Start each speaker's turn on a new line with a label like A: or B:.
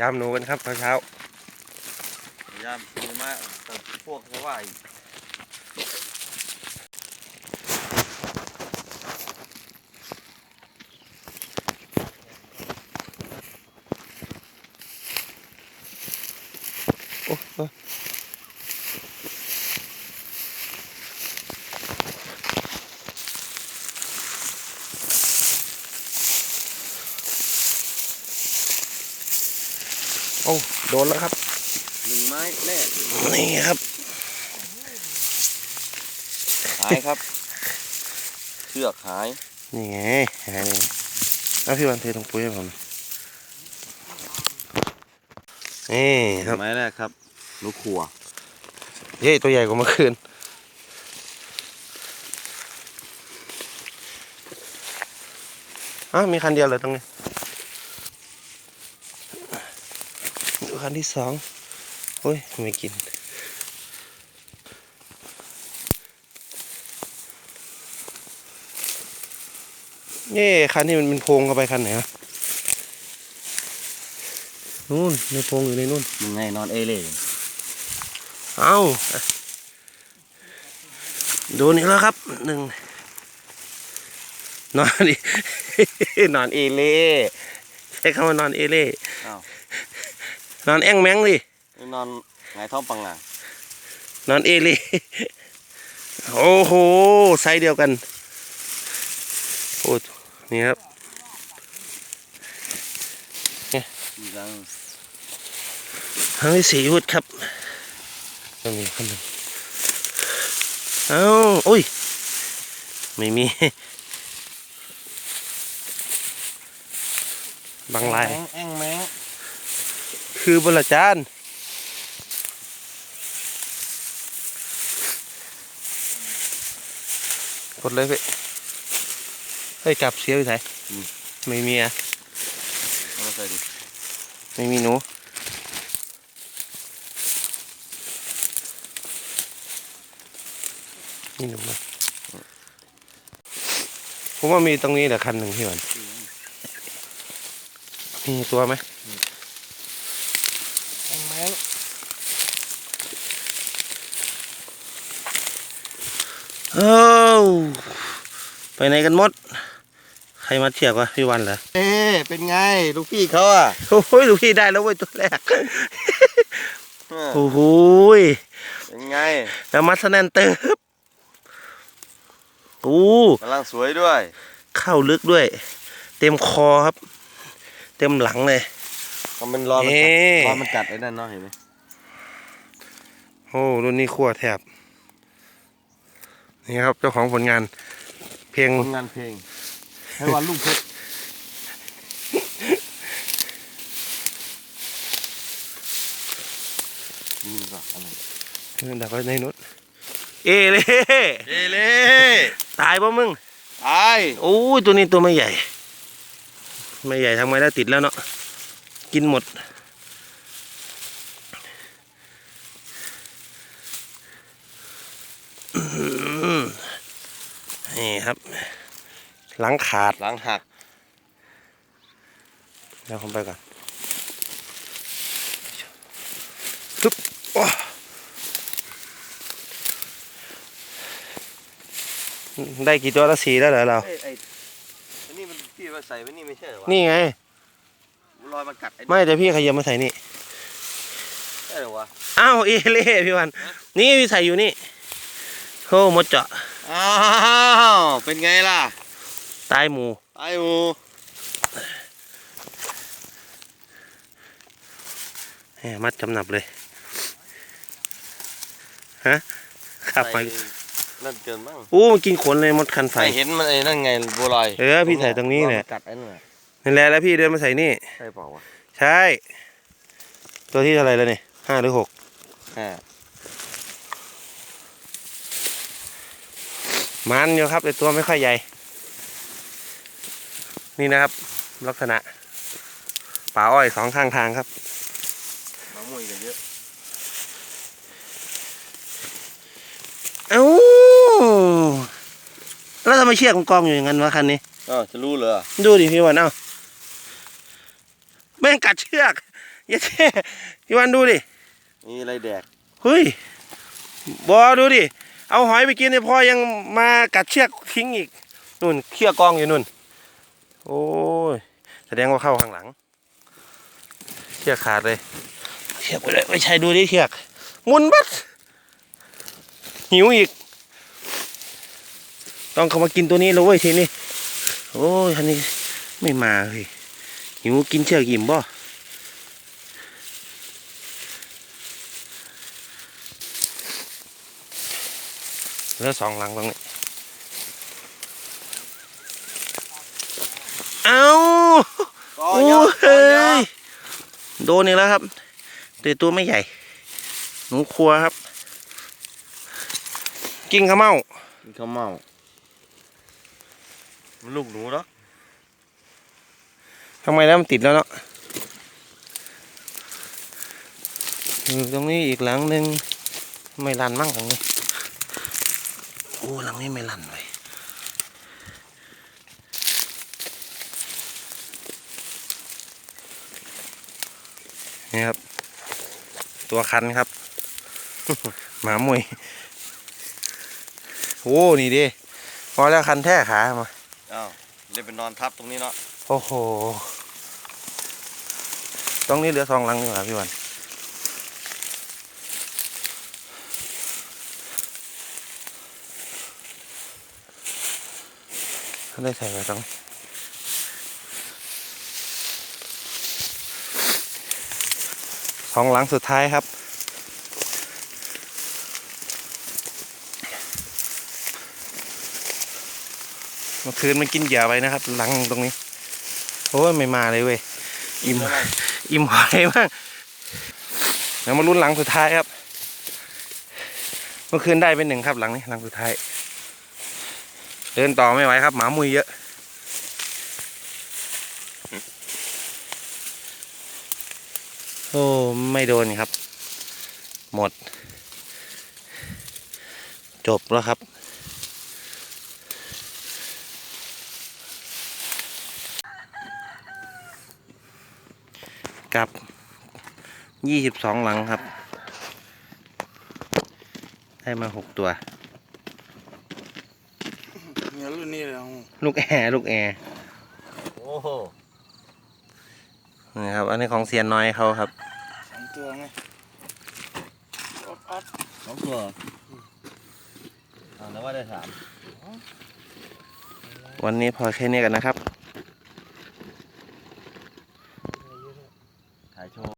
A: ยามหนูกันครับเช้า
B: ยามมีมาแต่พวกเขาว่าอีก
A: ๆโอ้ โอ้โอ้โดนแล้วครับ
B: หนึ่งไม้แน่
A: นี่ครับ
B: หายครับ เชือกหาย
A: นี่ไงหานี่เอาพี่วันเทตรงปุ้ยให้ผมหน่อยนี่ครับ
B: ไม้แรกครับลูกขัว
A: เย้ตัวใหญ่กว่าเมื่อคืนอะมีคันเดียวเลยตรงนี้ คันที่สองโอ้ยไม่กิน เย่คันที่มันเป็นโพรงเข้าไปคันไหนวะนู่นในโพรงอยู่ในนู่น
B: ยังไงนอนเอเล่
A: เอาโดนอีกแล้วครับหนึ่งนอนดินอนเอเล่ใช้คำว่านอนเอเล่ นอนแองแมงดิ
B: นอนไงายท้องปังงาน
A: อนเอเล่โอ้โหไซส์เดียวกันโอ้นี่ครับ
B: ยัง
A: ทั้งที่สี่วุฒครับต้องมีคนหนึ่งเอ้าโอ้ย ไม่มี บางลาย
B: แองแองแมง
A: คือบรจานกดเลยพี่เฮ้ยจับเสียไปไหนไม่มีอะ
B: เอามาใส่ดิ
A: ไม่มีหนูนี่หนูนะผมว่ามีตรงนี้แหละคันหนึ่งพี่หวันมีตัวไหม
B: แองแมง
A: เอ้าไปไหนกันหมด ใครมาเทียบวะพี่วันเหรอ
B: เอ๊ะเป็นไง ลูกพี่เขาอะ
A: โอ้ยลูกพี่ได้แล้วเว้ยตัวแรกโอ้โหย
B: เป็นไง
A: แล้วมัสแนนเติบโอ้
B: กำลังสวยด้วย
A: เข้าลึกด้วย เต็มคอครับ เต็มหลังเลย
B: มันรอมันกัด
A: เอ๊ะ
B: รอมันกัดไอ้นั่นเนาะเห็นไหม
A: โอ้รุ่นนี้ขั้วแถบ นี่ครับเจ้าของผลงาน เพลง
B: ผลงานเพลงให้วันลูกเพชรนี่ก็อะไร
A: ดักไว้ในนุษเอเล่
B: เอเล่
A: ตายปะมึง
B: ตาย
A: โอ้ยตัวนี้ตัวไม่ใหญ่ ไม่ใหญ่ทำไมได้ติดแล้วเนาะกินหมด อื้อหือนี่ครับ หลังขาด
B: หลังหัก
A: เดี๋ยวผมไปก่อนฮึบโอ้ได้กี่ตัวละสี่แล้วเหรอเรา
B: เอ้ยไอ้อันนี้มันพี่มาใส่ไว้นี่ไม่ใช่เหรอวะ
A: นี่ไง
B: รอยมันกัดไอ้
A: ไม่แต่พี่ขยับมาใส่นี่
B: ใช่เหรอวะ
A: อ้าวเอเล่พี่วัน นี่พี่ใส่อยู่นี่โอ้หมดเจาะ
B: อ้าวเป็นไงล่ะ
A: ตายหมู
B: ไอ้หมู
A: แหมมัดจำหนับเลย ฮะขับไป
B: ใส่นั่นเกินมั้ง
A: อู้มันกินขนเลยมดคันไฟ
B: ไม่เห็นมันไอ้นั่นไงบัวลอย
A: เออพี่ใส่ตรงนี้แหละ
B: รอยมักัดไอ้นั่นน่ะ
A: นั่นแหละแล้วพี่เดินมาใส่นี่
B: ใช่เปล่าวะ
A: ใช่ ตัวที่เท่าไหรแล้วเนี่ยห้าหรือหก
B: อ่า
A: มันอยู่ครับแต่ตัวไม่ค่อยใหญ่ นี่นะครับ ลักษณะป่าอ้อยสองข้างทางครับ
B: มะม่วงกันเยอะ
A: เอ้าแล้วทำไมเชือกมันกองอยู่อย่างนั้นวะคันนี้
B: อ๋อจะรู้เหรอ
A: ดูดิพี่วันเอ้าแม่งกัดเชือกเยัดแค่พี่วันดูดิ
B: นี่อะไรแดก
A: เฮ้ยบอดูดิเอาหอยไปกินเนี่ยพ่อยังมากัดเชือกทิ้งอีกนู่นเชือกกองอยู่นู่น โอ้ย แสดงว่าเข้าข้างหลัง เชือกขาดเลย เชือกไปเลยไม่ใช่ดูดิเชือกหมุนบัดหิวอีก ต้องเข้ามากินตัวนี้แล้วเว้ยทีนี้ โอ้ยทันนี้ไม่มาเฮ้ยหิวกินเชือกอิ่มบ่เหลือสองหลังตรงนี้ เอา
B: ก็
A: โอ้
B: เยอะ
A: เฮ้ยโดนอีกแล้วครับแต่ตัวไม่ใหญ่ หนูครัวครับ กิ้งขาวเมา
B: กินข้าวเมามันลูกหนูเนาะ
A: ทำไมแล้วมันติดแล้วเนาะอยู่ตรงนี้อีกหลังหนึ่งไม่รันมั่งตรงนี้โอ้หลังนี้ไม่รันเลย นี่ครับ ตัวคันครับ หมามวยโอ้นี่ดิพอแล้วคันแท้ขามา
B: อ้าวเล่นเป็นนอนทับตรงนี้เนาะ
A: โอ้โหตรงนี้เหลือสองหลังนี่หว่าพี่วันได้ใส่ไว้ตรง สองหลังสุดท้ายครับ เมื่อคืนมันกินเหยื่อไปนะครับ หลังตรงนี้โอ้ยไม่มาเลยเว้ยอิ่ม
B: แล้วไง
A: อิ่มหอยมากเดี๋ยวมาลุ้นหลังสุดท้ายครับ เมื่อคืนได้เป็นหนึ่งครับหลังนี้หลังสุดท้าย เดินต่อไม่ไหวครับ หมามุยเยอะ โอ้ ไม่โดนครับ หมด จบแล้วครับ กับ ยี่สิบสองหลังครับ ได้มาหกตัว
C: เนี่ยรุ่นนี้เลย
A: ลูกแอร์ลูกแอร์
B: โอ้โห
A: นี่ครับ อันนี้ของเซียนน้อยเขาครับ
C: สองตัวไงอ๊อฟอ๊อฟ
B: สองตัวอ้าวแล้วว่าได้สาม
A: วันนี้พอแค่นี้กันนะครับ